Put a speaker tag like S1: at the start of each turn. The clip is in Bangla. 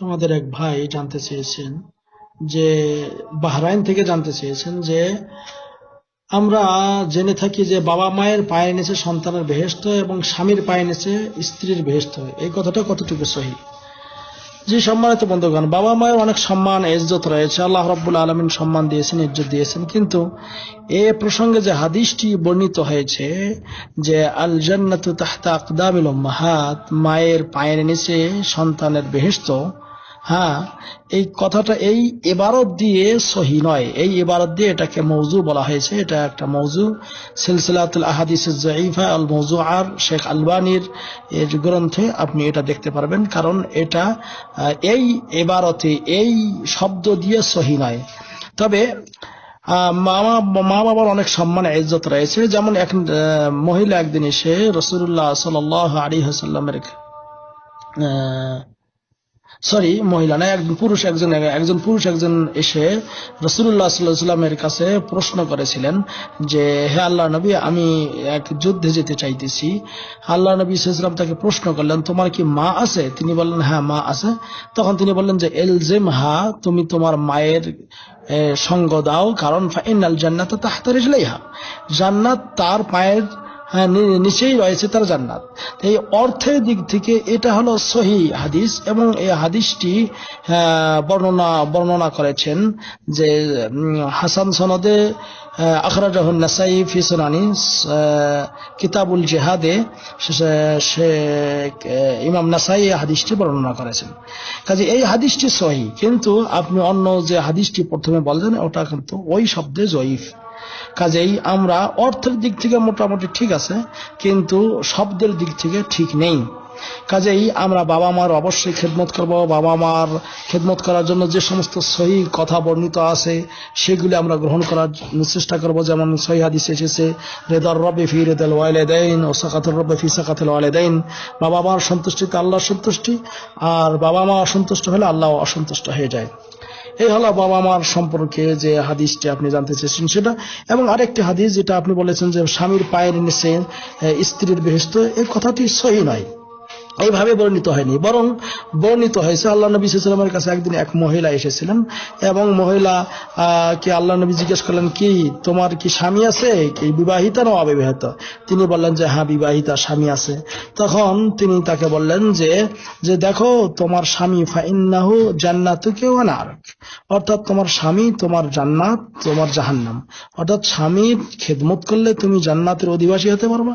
S1: আমাদের এক ভাই জানতে চেয়েছেন যে, বাহরাইন থেকে জানতে চেয়েছেন যে, আমরা জেনে থাকি যে বাবা মায়ের পায়ের নিচে সন্তানের বেহেস্ত এবং স্বামীর পায়ে নিচে স্ত্রীর বেহেস্ত এই কথাটা কতটুকু সহি? জি, সম্মানিত বন্ধুগণ, বাবা মায়ের অনেক সম্মান, ইজ্জত রয়েছে। আল্লাহ রব্বুল আলমিন সম্মান দিয়েছেন, ইজ্জত দিয়েছেন। কিন্তু এ প্রসঙ্গে যে হাদিসটি বর্ণিত হয়েছে যে আল জান্নাতু তাহতা আকদামিল উম্মাহাত, মায়ের পায়ের নিচে সন্তানের বেহেস্ত হ্যাঁ এই কথাটা এই এবারত দিয়ে সহি নয়। এই এবারত দিয়ে এটাকে মৌজু বলা হয়েছে। এটা একটা মৌজু। সিলসিলাতুল আহাদিস জাইফা আল মৌজু আর শেখ আলবানির এর গ্রন্থে আপনি এটা দেখতে পারবেন কারণ এটা এই এবারতে এই শব্দ দিয়ে সহি নয়। তবে আহ, মা মা বাবার অনেক সম্মান ইজ্জত রয়েছে। যেমন এক মহিলা একদিন এসে রসুল্লাহ সাল আলী হাসাল্লামের সরি মহিলা না, একজন পুরুষ, একজন একজন পুরুষ, একজন এসে রসুল্লাহ সাল্লামের কাছে প্রশ্ন করেছিলেন যে, হে আল্লাহ নবী, আমি এক যুদ্ধে যেতে চাইতেছি। আল্লাহ নবী সাল্লাম তাকে প্রশ্ন করলেন, তোমার কি মা আছে? তিনি বললেন হ্যাঁ মা আছে। তখন তিনি বললেন যে এলজেম হা তুমি তোমার মায়ের সঙ্গ দাও, কারণ ফাইনাল জান্নাত তাহতার ইজলাইহা জান্নাত তার পায়ের হ্যাঁ নিচেই রয়েছে তার জান্নাত। এই অর্থের দিক থেকে এটা হলো সহি হাদিস এবং এই হাদিসটি বর্ণনা বর্ণনা করেছেন যে হাসান সনদে আখরাজাহুন নাসাই ফি সুনানি আহ, কিতাবুল জেহাদে সে ইমাম নাসাই হাদিসটি বর্ণনা করেছেন। কাজে এই হাদিসটি সহি কিন্তু আপনি অন্য যে হাদিসটি প্রথমে বললেন ওটা কিন্তু ওই শব্দে জয়ীফ। কাজেই আমরা অর্থের দিক থেকে মোটামুটি ঠিক আছে, কিন্তু শব্দের দিক থেকে ঠিক নেই। কাজেই আমরা বাবা মার অবশ্যই খেদমত করব। বাবা মার খেদমত করার জন্য যে সমস্ত সহি কথা বর্ণিত আছে, সেগুলি আমরা গ্রহণ করার চেষ্টা করব। যেমন সহি হাদিস এসেছে, রেদার রবে ফি রেদাল ওয়ালেদাইন ও সাকাতুর রবে ফি সাকাতুল ওয়ালেদাইন। বাবা মার সন্তুষ্টিতে আল্লাহর সন্তুষ্টি, আর বাবা মা অসন্তুষ্ট হলে আল্লাহ অসন্তুষ্ট হয়ে যায়। এই হলো বাবা মার সম্পর্কে যে হাদিসটি আপনি জানতে চেয়েছেন সেটা। এবং আরেকটি হাদিস যেটা আপনি বলেছেন যে স্বামীর পায়ের নিচে স্ত্রীর বেহস্ত এই কথাটি সহি নয়। এইভাবে বর্ণিত হয়নি। বরং বর্ণিত হয়েছে আল্লাহ নবী সাল্লামের কাছে একদিন এক মহিলা এসেছিলেন এবং মহিলা কে আল্লাহ নবী জিজ্ঞেস করলেন, কি তোমার কি স্বামী আছে? কি বিবাহিতা না অবিবাহিত? তিনি বললেন যে হ্যাঁ বিবাহিতা স্বামী আছে। তখন তিনি তাকে বললেন যে যে দেখো, তোমার স্বামী ফাইন্নাহু জান্নাতুকে ওয়ানার অর্থাৎ তোমার স্বামী তোমার জান্নাত, তোমার জাহান্নাম। অর্থাৎ স্বামীর খেদমত করলে তুমি জান্নাতের অধিবাসী হতে পারবা।